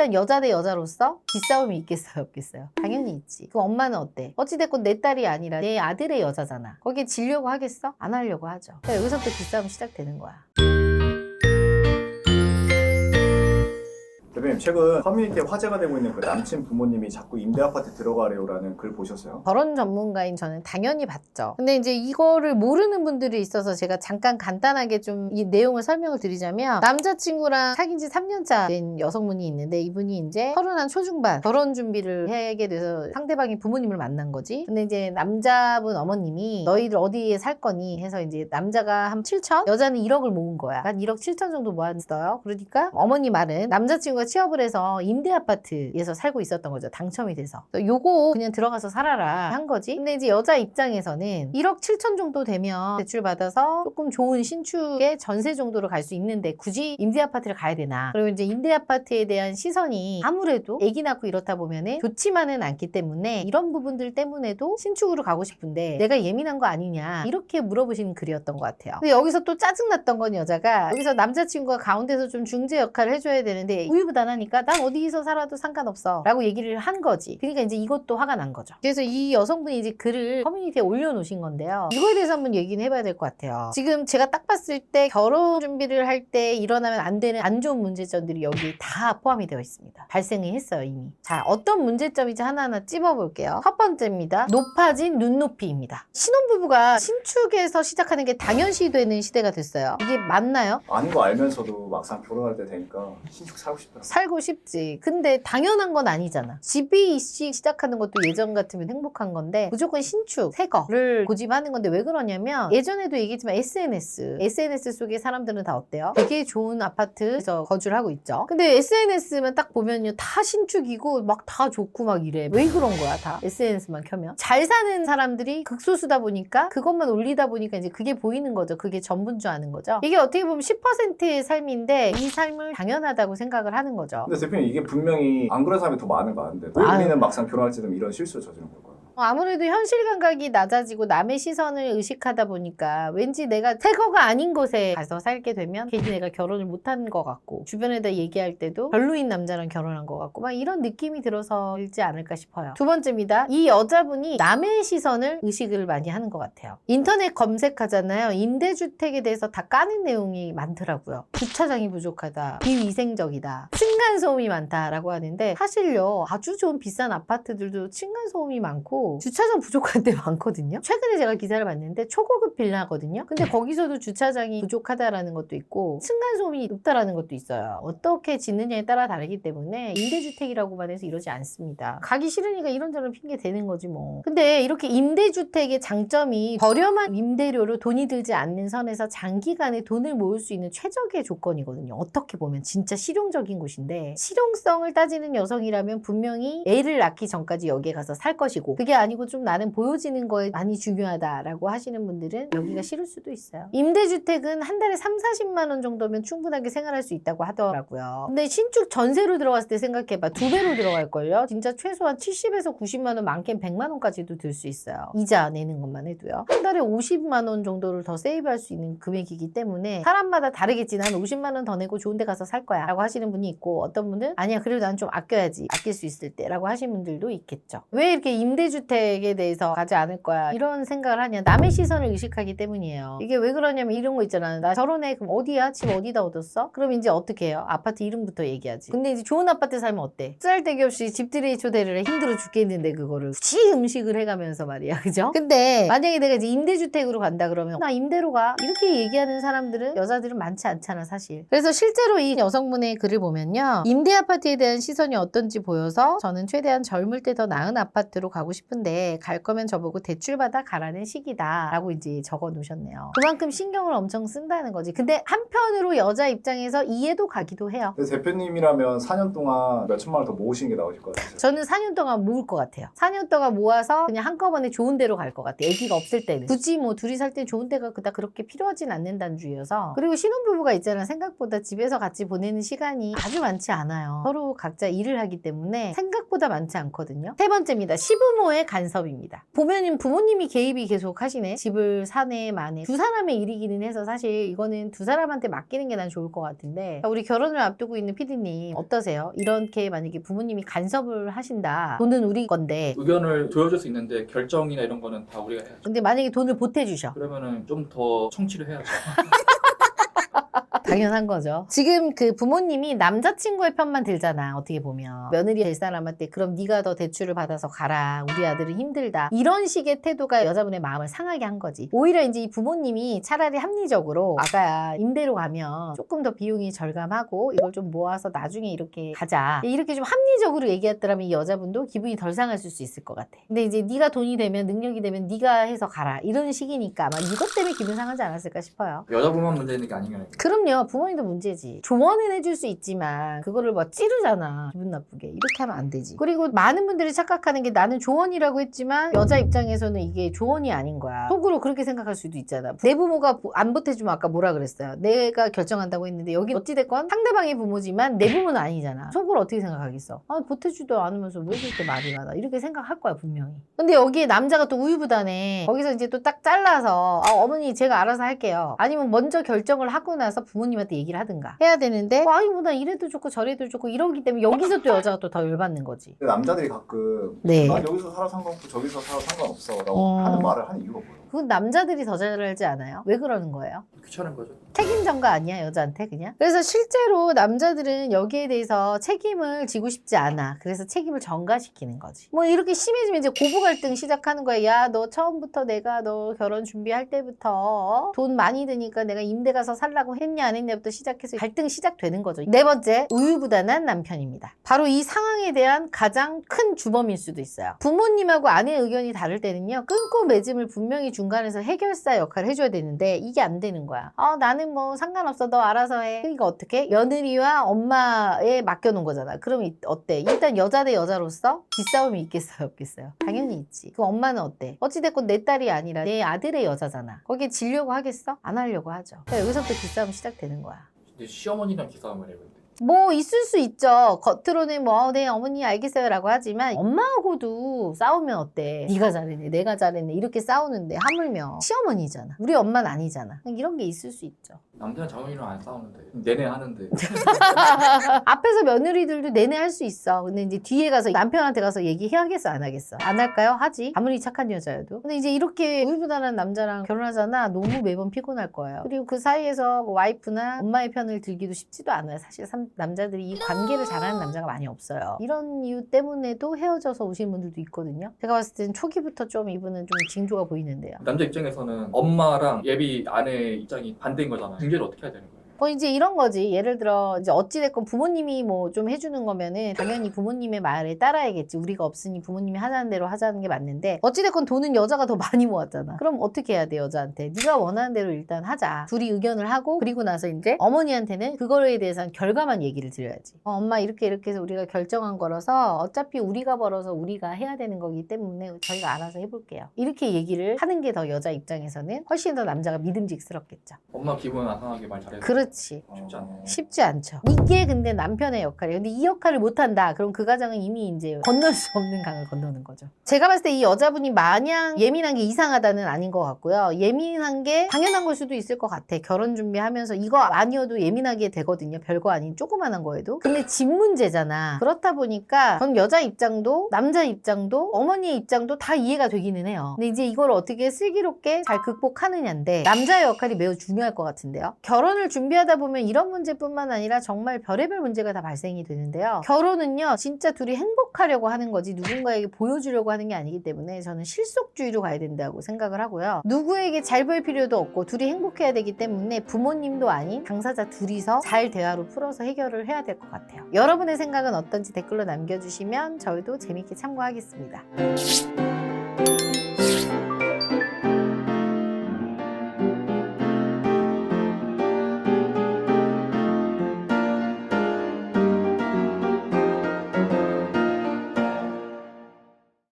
일단 여자 대 여자로서 기싸움이 있겠어요, 없겠어요? 당연히 있지. 그 엄마는 어때? 어찌됐건 내 딸이 아니라 내 아들의 여자잖아. 거기에 지려고 하겠어? 안 하려고 하죠. 그러니까 여기서부터 기싸움 시작되는 거야. 대표님 최근 커뮤니티에 화제가 되고 있는 그 남친 부모님이 자꾸 임대 아파트 들어가래요라는 글 보셨어요? 결혼 전문가인 저는 당연히 봤죠. 근데 이제 이거를 모르는 분들이 있어서 제가 잠깐 간단하게 좀 이 내용을 설명을 드리자면 남자친구랑 사귄 지 3년차 된 여성분이 있는데 이분이 이제 서른한 초중반 결혼 준비를 하게 돼서 상대방이 부모님을 만난 거지. 근데 이제 남자분 어머님이 너희들 어디에 살 거니 해서 이제 남자가 한 7천, 여자는 1억을 모은 거야. 한 1억 7천 정도 모았어요. 그러니까 어머니 말은 남자친구 가 취업을 해서 임대 아파트에서 살고 있었던 거죠. 당첨이 돼서. 요거 그냥 들어가서 살아라 한 거지. 근데 이제 여자 입장에서는 1억 7천 정도 되면 대출 받아서 조금 좋은 신축의 전세 정도로 갈 수 있는데 굳이 임대 아파트를 가야 되나? 그리고 이제 임대 아파트에 대한 시선이 아무래도 아기 낳고 이렇다 보면은 좋지만은 않기 때문에 이런 부분들 때문에도 신축으로 가고 싶은데 내가 예민한 거 아니냐 이렇게 물어보시는 글이었던 것 같아요. 근데 여기서 또 짜증났던 건 여자가 여기서 남자친구가 가운데서 좀 중재 역할을 해줘야 되는데 우유 부단하니까 난 어디서 살아도 상관없어 라고 얘기를 한 거지. 그러니까 이제 이것도 화가 난 거죠. 그래서 이 여성분이 이제 글을 커뮤니티에 올려놓으신 건데요. 이거에 대해서 한번 얘기는 해봐야 될 것 같아요. 지금 제가 딱 봤을 때 결혼 준비를 할 때 일어나면 안 되는 안 좋은 문제점들이 여기 다 포함이 되어 있습니다. 발생이 했어요 이미. 자 어떤 문제점인지 하나하나 찝어볼게요. 첫 번째입니다. 높아진 눈높이입니다. 신혼부부가 신축에서 시작하는 게 당연시 되는 시대가 됐어요. 이게 맞나요? 아닌 거 알면서도 막상 결혼할 때 되니까 신축 사고 싶더라고요. 살고 싶지. 근데 당연한 건 아니잖아. 집이 시 시작하는 것도 예전 같으면 행복한 건데 무조건 신축, 새 거를 고집하는 건데 왜 그러냐면 예전에도 얘기했지만 SNS, SNS 속의 사람들은 다 어때요? 되게 좋은 아파트에서 거주를 하고 있죠. 근데 SNS만 딱 보면요 다 신축이고 막 다 좋고 막 이래. 왜 그런 거야 다 SNS만 켜면? 잘 사는 사람들이 극소수다 보니까 그것만 올리다 보니까 이제 그게 보이는 거죠. 그게 전부인 줄 아는 거죠. 이게 어떻게 보면 10%의 삶인데 이 삶을 당연하다고 생각을 하는 거죠. 근데 대표님 이게 분명히 안 그런 사람이 더 많은 거 아는데 왜 아유. 우리는 막상 결혼할 때 되면 이런 실수를 저지른 걸까요? 어, 아무래도 현실 감각이 낮아지고 남의 시선을 의식하다 보니까 왠지 내가 새거가 아닌 곳에 가서 살게 되면 괜히 내가 결혼을 못한 것 같고 주변에다 얘기할 때도 별로인 남자랑 결혼한 것 같고 막 이런 느낌이 들어서 일지 않을까 싶어요. 두 번째입니다. 이 여자분이 남의 시선을 의식을 많이 하는 것 같아요. 인터넷 검색하잖아요. 임대주택에 대해서 다 까는 내용이 많더라고요. 주차장이 부족하다. 비위생적이다. 층간소음이 많다라고 하는데 사실요 아주 좋은 비싼 아파트들도 층간소음이 많고 주차장 부족한 데 많거든요. 최근에 제가 기사를 봤는데 초고급 빌라거든요. 근데 거기서도 주차장이 부족하다라는 것도 있고 층간 소음이 높다라는 것도 있어요. 어떻게 짓느냐에 따라 다르기 때문에 임대주택이라고만 해서 이러지 않습니다. 가기 싫으니까 이런저런 핑계 대는 거지 뭐. 근데 이렇게 임대주택의 장점이 저렴한 임대료로 돈이 들지 않는 선에서 장기간에 돈을 모을 수 있는 최적의 조건이거든요. 어떻게 보면 진짜 실용적인 곳인데 실용성을 따지는 여성이라면 분명히 애를 낳기 전까지 여기에 가서 살 것이고 그게 아니고 좀 나는 보여지는 거에 많이 중요하다라고 하시는 분들은 여기가 싫을 수도 있어요. 임대주택은 한 달에 3, 40만 원 정도면 충분하게 생활할 수 있다고 하더라고요. 근데 신축 전세로 들어갔을 때 생각해봐. 두 배로 들어갈걸요? 진짜 최소한 70에서 90만 원, 많게는 100만 원까지도 들 수 있어요. 이자 내는 것만 해도요. 한 달에 50만 원 정도를 더 세이브할 수 있는 금액이기 때문에 사람마다 다르겠지만 한 50만 원 더 내고 좋은 데 가서 살 거야 라고 하시는 분이 있고 어떤 분은 아니야 그래도 난 좀 아껴야지 아낄 수 있을 때 라고 하시는 분들도 있겠죠. 왜 이렇게 임대주 택에 대해서 가지 않을 거야 이런 생각을 하냐 남의 시선을 의식하기 때문이에요. 이게 왜 그러냐면 이런 거 있잖아. 나 결혼해 그럼 어디야? 집 어디다 얻었어? 그럼 이제 어떻게 해요? 아파트 이름부터 얘기하지. 근데 이제 좋은 아파트 살면 어때? 쌀데기 없이 집들이 초대를 해 힘들어 죽겠는데 그거를 굳이 음식을 해가면서 말이야. 그죠? 근데 만약에 내가 이제 임대주택으로 간다 그러면 나 임대로 가. 이렇게 얘기하는 사람들은 여자들은 많지 않잖아 사실. 그래서 실제로 이 여성분의 글을 보면요. 임대 아파트에 대한 시선이 어떤지 보여서 저는 최대한 젊을 때 더 나은 아파트로 가고 싶 은데 갈 거면 저보고 대출받아 가라는 시기다 라고 이제 적어 놓으셨네요. 그만큼 신경을 엄청 쓴다는 거지. 근데 한편으로 여자 입장에서 이해도 가기도 해요. 근데 대표님이라면 4년 동안 몇 천만 원 더 모으시는 게 나으실 것 같아요. 저는 4년 동안 모을 것 같아요. 4년 동안 모아서 그냥 한꺼번에 좋은 데로 갈 것 같아요. 아기가 없을 때는. 굳이 뭐 둘이 살 때 좋은 데가 그닥 그렇게 필요하진 않는다는 주의여서. 그리고 신혼부부가 있잖아. 생각보다 집에서 같이 보내는 시간이 아주 많지 않아요. 서로 각자 일을 하기 때문에 생각보다 많지 않거든요. 세 번째입니다. 시부모의 부모의 간섭입니다. 보면은 부모님이 개입이 계속 하시네. 집을 사내 마내 두 사람의 일이기는 해서 사실 이거는 두 사람한테 맡기는 게 난 좋을 것 같은데 우리 결혼을 앞두고 있는 피디님 어떠세요? 이렇게 만약에 부모님이 간섭을 하신다. 돈은 우리 건데 의견을 조여줄 수 있는데 결정이나 이런 거는 다 우리가 해야죠. 근데 만약에 돈을 보태주셔. 그러면은 좀 더 청취를 해야죠. 당연한 거죠. 지금 그 부모님이 남자친구의 편만 들잖아. 어떻게 보면 며느리 될 사람한테 그럼 네가 더 대출을 받아서 가라. 우리 아들은 힘들다. 이런 식의 태도가 여자분의 마음을 상하게 한 거지. 오히려 이제 이 부모님이 차라리 합리적으로 아가야 임대로 가면 조금 더 비용이 절감하고 이걸 좀 모아서 나중에 이렇게 가자. 이렇게 좀 합리적으로 얘기했더라면 이 여자분도 기분이 덜 상했을 수 있을 것 같아. 근데 이제 네가 돈이 되면 능력이 되면 네가 해서 가라. 이런 식이니까 아마 이것 때문에 기분 상하지 않았을까 싶어요. 여자분만 문제 있는 게 아니면 그럼요. 부모님도 문제지. 조언은 해줄 수 있지만 그거를 뭐 찌르잖아. 기분 나쁘게. 이렇게 하면 안 되지. 그리고 많은 분들이 착각하는 게 나는 조언이라고 했지만 여자 입장에서는 이게 조언이 아닌 거야. 속으로 그렇게 생각할 수도 있잖아. 내 부모가 보- 안 보태주면 아까 뭐라 그랬어요. 내가 결정한다고 했는데 여기 어찌됐건 상대방의 부모지만 내 부모는 아니잖아. 속으로 어떻게 생각하겠어? 아, 보태주도 않으면서 왜 그렇게 말이 많아? 이렇게 생각할 거야, 분명히. 근데 여기에 남자가 또 우유부단해. 거기서 이제 또 딱 잘라서 아, 어머니 제가 알아서 할게요. 아니면 먼저 결정을 하고 나서 부모 님한테 얘기를 하든가 해야 되는데 뭐, 아니 뭐 나 이래도 좋고 저래도 좋고 이러기 때문에 여기서 또 여자가 또 더 열받는 거지. 근데 남자들이 가끔 네. 난 여기서 살아 상관없고 저기서 살아 상관없어 라고 어. 하는 말을 하는 이유가 뭐예요? 그건 남자들이 더 잘하지 않아요? 왜 그러는 거예요? 귀찮은 거죠. 책임 전가 아니야 여자한테 그냥? 그래서 실제로 남자들은 여기에 대해서 책임을 지고 싶지 않아. 그래서 책임을 전가시키는 거지. 뭐 이렇게 심해지면 이제 고부 갈등 시작하는 거야. 야 너 처음부터 내가 너 결혼 준비할 때부터 돈 많이 드니까 내가 임대 가서 살라고 했냐 안 했냐부터 시작해서 갈등 시작되는 거죠. 네 번째 우유부단한 남편입니다. 바로 이 상황에 대한 가장 큰 주범일 수도 있어요. 부모님하고 아내의 의견이 다를 때는요 끊고 맺음을 분명히 중간에서 해결사 역할을 해줘야 되는데 이게 안 되는 거야. 어 나는 뭐 상관없어. 너 알아서 해. 그러니까 어떻게 며느리와 엄마에 맡겨놓은 거잖아. 그럼 이- 어때? 일단 여자 대 여자로서 기싸움이 있겠어요? 없겠어요? 당연히 있지. 그 엄마는 어때? 어찌됐건 내 딸이 아니라 내 아들의 여자잖아. 거기에 지려고 하겠어? 안 하려고 하죠. 그러니까 여기서부터 기싸움 시작되는 거야. 근데 시어머니랑 기싸움을 해요. 근데. 뭐 있을 수 있죠. 겉으로는 뭐 네 어머니 알겠어요라고 하지만 엄마하고도 싸우면 어때? 네가 잘했네, 내가 잘했네 이렇게 싸우는데 하물며 시어머니잖아. 우리 엄마는 아니잖아. 이런 게 있을 수 있죠. 남자는 장모님이랑 안 싸우는데 내내 하는데 앞에서 며느리들도 내내 할 수 있어. 근데 이제 뒤에 가서 남편한테 가서 얘기해야겠어, 안 하겠어? 안 할까요? 하지. 아무리 착한 여자여도. 근데 이제 이렇게 우유부단한 남자랑 결혼하잖아. 너무 매번 피곤할 거예요. 그리고 그 사이에서 뭐 와이프나 엄마의 편을 들기도 쉽지도 않아요. 사실 삼- 남자들이 이 관계를 잘하는 남자가 많이 없어요. 이런 이유 때문에도 헤어져서 오신 분들도 있거든요. 제가 봤을 땐 초기부터 좀 이분은 좀 징조가 보이는데요. 남자 입장에서는 엄마랑 예비 아내 입장이 반대인 거잖아요. 중재를 어떻게 해야 되는 거예요? 뭐 이제 이런 거지. 예를 들어 이제 어찌 됐건 부모님이 뭐 좀 해주는 거면은 당연히 부모님의 말에 따라야겠지. 우리가 없으니 부모님이 하자는 대로 하자는 게 맞는데 어찌 됐건 돈은 여자가 더 많이 모았잖아. 그럼 어떻게 해야 돼 여자한테? 네가 원하는 대로 일단 하자. 둘이 의견을 하고 그리고 나서 이제 어머니한테는 그거에 대해서는 결과만 얘기를 드려야지. 어, 엄마 이렇게 이렇게 해서 우리가 결정한 거라서 어차피 우리가 벌어서 우리가 해야 되는 거기 때문에 저희가 알아서 해볼게요. 이렇게 얘기를 하는 게 더 여자 입장에서는 훨씬 더 남자가 믿음직스럽겠죠. 엄마 기분 안 상하게 말 잘해서 그렇지. 쉽지 않네. 쉽지 않죠. 이게 근데 남편의 역할이에요. 근데 이 역할을 못한다. 그럼 그 가정은 이미 이제 건널 수 없는 강을 건너는 거죠. 제가 봤을 때 이 여자분이 마냥 예민한 게 이상하다는 아닌 것 같고요. 예민한 게 당연한 걸 수도 있을 것 같아. 결혼 준비하면서 이거 아니어도 예민하게 되거든요. 별거 아닌 조그만한 거에도. 근데 집 문제잖아. 그렇다 보니까 전 여자 입장도 남자 입장도 어머니의 입장도 다 이해가 되기는 해요. 근데 이제 이걸 어떻게 슬기롭게 잘 극복하느냐인데 남자의 역할이 매우 중요할 것 같은데요. 결혼을 준비하 다 보면 이런 문제뿐만 아니라 정말 별의별 문제가 다 발생이 되는데요. 결혼은요, 진짜 둘이 행복하려고 하는 거지 누군가에게 보여주려고 하는 게 아니기 때문에 저는 실속주의로 가야 된다고 생각을 하고요. 누구에게 잘 보일 필요도 없고 둘이 행복해야 되기 때문에 부모님도 아닌 당사자 둘이서 잘 대화로 풀어서 해결을 해야 될 것 같아요. 여러분의 생각은 어떤지 댓글로 남겨주시면 저희도 재밌게 참고하겠습니다.